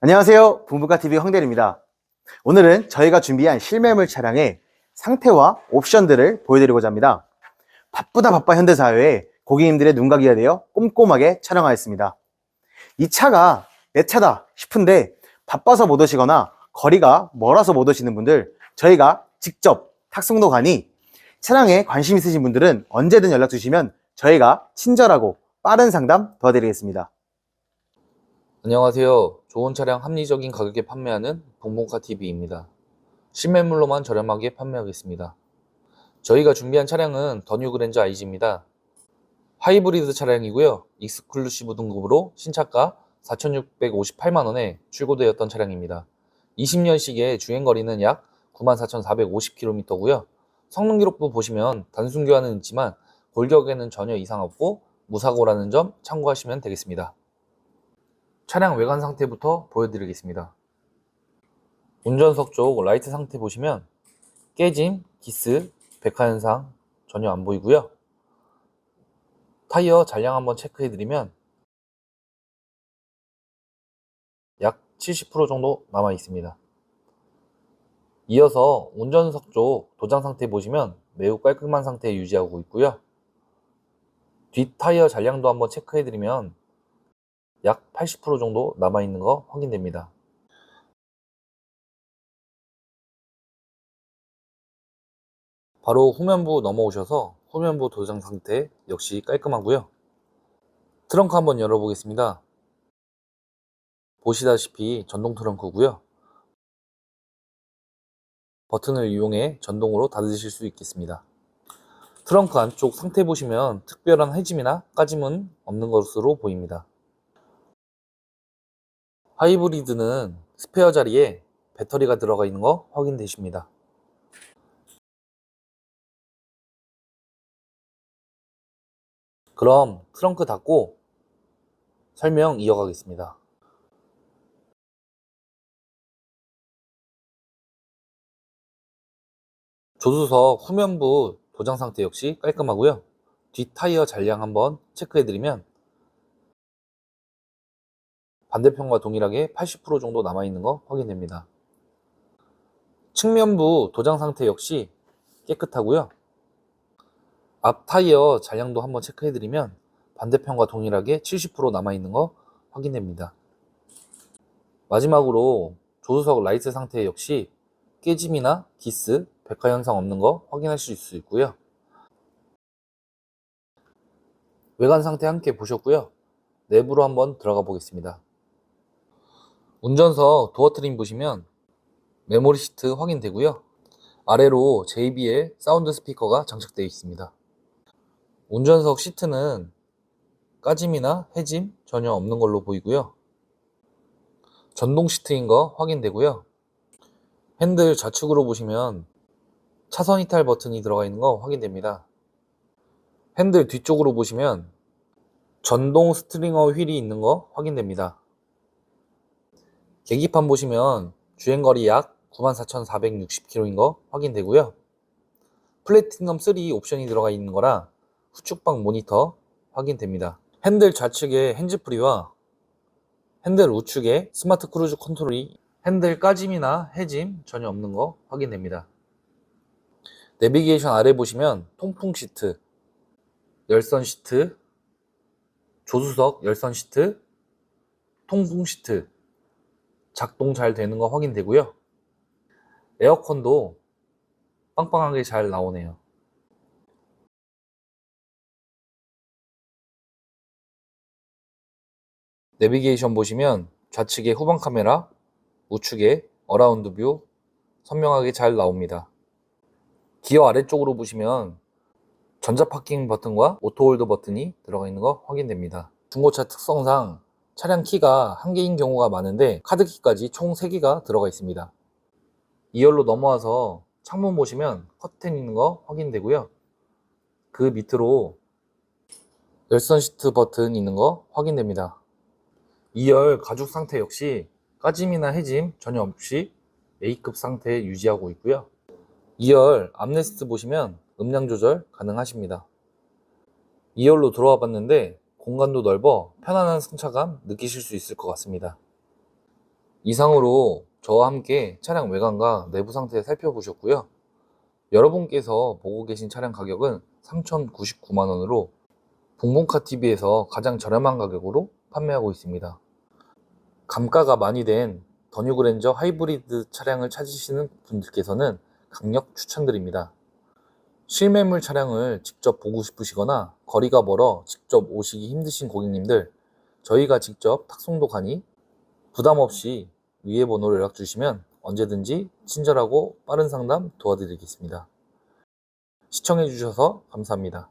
안녕하세요. bunbukaTV 황대리입니다. 오늘은 저희가 준비한 실매물 차량의 상태와 옵션들을 보여드리고자 합니다. 바쁘다 바빠 현대사회에 고객님들의 눈과 귀가 되어 꼼꼼하게 촬영하였습니다. 이 차가 내 차다 싶은데 바빠서 못 오시거나 거리가 멀어서 못 오시는 분들 저희가 직접 탁송도 가니 차량에 관심 있으신 분들은 언제든 연락 주시면 저희가 친절하고 빠른 상담 도와드리겠습니다. 안녕하세요. 좋은 차량 합리적인 가격에 판매하는 봉봉카 TV입니다. 신매물로만 저렴하게 판매하겠습니다. 저희가 준비한 차량은 더뉴 그랜저 IG입니다. 하이브리드 차량이고요. 익스클루시브 등급으로 신차가 4,658만원에 출고되었던 차량입니다. 20년식의 주행거리는 약 94,450km고요. 성능 기록부 보시면 단순 교환은 있지만 골격에는 전혀 이상 없고 무사고라는 점 참고하시면 되겠습니다. 차량 외관 상태부터 보여드리겠습니다. 운전석 쪽 라이트 상태 보시면 깨짐, 기스, 백화 현상 전혀 안 보이고요. 타이어 잔량 한번 체크해드리면 약 70% 정도 남아 있습니다. 이어서 운전석 쪽 도장 상태 보시면 매우 깔끔한 상태 유지하고 있고요. 뒷 타이어 잔량도 한번 체크해드리면 약 80% 정도 남아있는 거 확인됩니다. 바로 후면부 넘어오셔서 후면부 도장 상태 역시 깔끔하고요. 트렁크 한번 열어보겠습니다. 보시다시피 전동 트렁크고요. 버튼을 이용해 전동으로 닫으실 수 있겠습니다. 트렁크 안쪽 상태 보시면 특별한 해짐이나 까짐은 없는 것으로 보입니다. 하이브리드는 스페어 자리에 배터리가 들어가 있는 거 확인되십니다. 그럼 트렁크 닫고 설명 이어가겠습니다. 조수석 후면부 도장 상태 역시 깔끔하고요. 뒷 타이어 잔량 한번 체크해드리면 반대편과 동일하게 80% 정도 남아있는 거 확인됩니다. 측면부 도장 상태 역시 깨끗하고요. 앞 타이어 잔량도 한번 체크해드리면 반대편과 동일하게 70% 남아있는 거 확인됩니다. 마지막으로 조수석 라이트 상태 역시 깨짐이나 기스, 백화 현상 없는 거 확인하실 수 있고요. 외관 상태 함께 보셨고요. 내부로 한번 들어가 보겠습니다. 운전석 도어 트림 보시면 메모리 시트 확인되고요. 아래로 JBL 사운드 스피커가 장착되어 있습니다. 운전석 시트는 까짐이나 해짐 전혀 없는 걸로 보이고요. 전동 시트인 거 확인되고요. 핸들 좌측으로 보시면 차선 이탈 버튼이 들어가 있는 거 확인됩니다. 핸들 뒤쪽으로 보시면 전동 스트링어 휠이 있는 거 확인됩니다. 계기판 보시면 주행거리 약 94,460km인 거 확인되고요. 플래티넘 3 옵션이 들어가 있는 거라 후측방 모니터 확인됩니다. 핸들 좌측에 핸즈프리와 핸들 우측에 스마트 크루즈 컨트롤이 핸들 까짐이나 해짐 전혀 없는 거 확인됩니다. 내비게이션 아래 보시면 통풍 시트, 열선 시트, 조수석 열선 시트, 통풍 시트 작동 잘 되는 거 확인되고요. 에어컨도 빵빵하게 잘 나오네요. 내비게이션 보시면 좌측에 후방 카메라, 우측에 어라운드 뷰 선명하게 잘 나옵니다. 기어 아래쪽으로 보시면 전자 파킹 버튼과 오토 홀드 버튼이 들어가 있는 거 확인됩니다. 중고차 특성상 차량 키가 한 개인 경우가 많은데 카드 키까지 총 3개가 들어가 있습니다. 2열로 넘어와서 창문 보시면 커튼 있는 거 확인되고요. 그 밑으로 열선 시트 버튼 있는 거 확인됩니다. 2열 가죽 상태 역시 까짐이나 해짐 전혀 없이 A급 상태 유지하고 있고요. 2열 암레스트 보시면 음량 조절 가능하십니다. 2열로 들어와 봤는데 공간도 넓어 편안한 승차감 느끼실 수 있을 것 같습니다. 이상으로 저와 함께 차량 외관과 내부 상태 살펴보셨고요. 여러분께서 보고 계신 차량 가격은 3,099만 원으로 봉봉카 TV에서 가장 저렴한 가격으로 판매하고 있습니다. 감가가 많이 된 더뉴 그랜저 하이브리드 차량을 찾으시는 분들께서는 강력 추천드립니다. 실매물 차량을 직접 보고 싶으시거나 거리가 멀어 직접 오시기 힘드신 고객님들, 저희가 직접 탁송도 가니 부담 없이 위에 번호로 연락 주시면 언제든지 친절하고 빠른 상담 도와드리겠습니다. 시청해 주셔서 감사합니다.